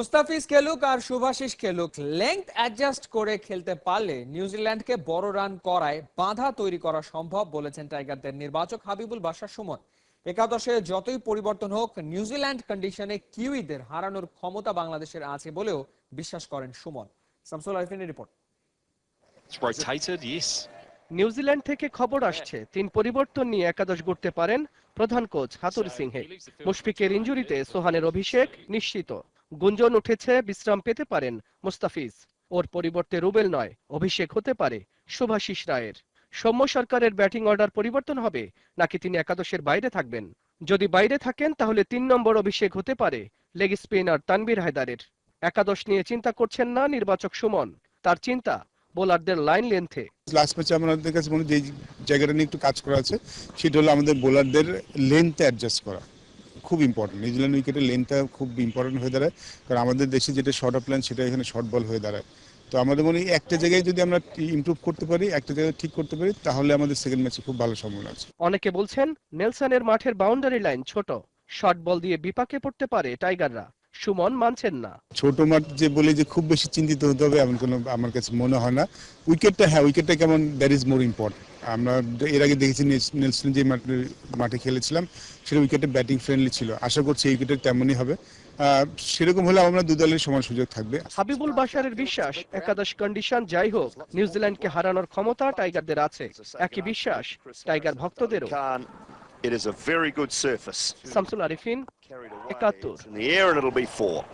মুস্তাফিজ খেলুক আর শুভাশিস খেলুক length adjust করে খেলতে পারলে নিউজিল্যান্ডকে বড় রান করায় বাধা তৈরি করা সম্ভব বলেছেন টাইগারদের নির্বাচক হাবিবুল বাশার সুমন। একাদশে যতই পরিবর্তন হোক নিউজিল্যান্ড কন্ডিশনে কিউইদের হারানোর ক্ষমতা বাংলাদেশের আছে বলেও বিশ্বাস করেন সুমন। শামসুল আরিফিনের রিপোর্ট. নিউজিল্যান্ড থেকে খবর আসছে তিন পরিবর্তন নিয়ে একাদশ গড়তে পারেন প্রধান কোচ হাতুরি সিংহে। মুশফিকের ইঞ্জুরিতে সোহানের অভিষেক নিশ্চিত। গুঞ্জন উঠেছে, বিশ্রাম পেতে পারেন মুস্তাফিজ। ওর পরিবর্তে রুবেল নয়, অভিষেক হতে পারে শুভাশিস রায়ের। সৌম্য সরকারের ব্যাটিং অর্ডার পরিবর্তন হবে, নাকি তিনি একাদশের বাইরে থাকবেন? যদি বাইরে থাকেন, তাহলে তিন নম্বর অভিষেক হতে পারে লেগ স্পিনার তানবীর হায়দারের। একাদশ নিয়ে চিন্তা করছেন না নির্বাচক সুমন। তার চিন্তা, বোলারদের লাইন লেন্থে। লাস্ট ম্যাচে আমাদের কাছে মনে যে জায়গাটা নিয়ে একটু কাজ করা আছে, সেটা হলো আমাদের বোলারদের লেন্থে অ্যাডজাস্ট করা। খুব ইম্পর্টেন্ট নিউজিল্যান্ড উইকেটের লেনটা খুব ইম্পর্টেন্ট হয়ে দাঁড়ায়। কারণ আমাদের দেশে যেটা শর্ট অফ প্ল্যান সেটা এখানে শর্ট বল হয়ে দাঁড়ায়। তো আমাদের মনে একটা জায়গায় যদি আমরা ইমপ্রুভ করতে পারি, একটা জায়গায় ঠিক করতে পারি, তাহলে আমাদের সেকেন্ড ম্যাচে খুব ভালো সম্ভাবনা আছে। অনেকে বলছেন, নেলসনের মাঠের বাউন্ডারি লাইন ছোট। শর্ট বল দিয়ে বিপাকে পড়তে পারে টাইগাররা সুমন মানছেন না। ছোট মাঠ যে বলে যে খুব বেশি চিন্তিত হতে হবে এমন কোনো আমার কাছে মনে হয় না। উইকেটটা হ্যাঁ উইকেটটা কেমন দ্যাট ইজ মোর ইম্পর্টেন্ট আমরা এর আগে দেখেছি নেলসন যে মাঠে- মাঠে খেলেছিলাম সেটা উইকেটে ব্যাটিং ফ্রেন্ডলি ছিল। আশা করছি এই উইকেটে তেমনই হবে। সেরকম হলে আমরা দু দলের সমান সুযোগ থাকবে। হাবিবুল বাশারের বিশ্বাস একাদশ কন্ডিশন যাই হোক নিউজিল্যান্ডকে হারানোর ক্ষমতা টাইগারদের আছে। একই বিশ্বাস টাইগার ভক্তদেরও। It is a very good surface. Carried away. In the air and it'll be four.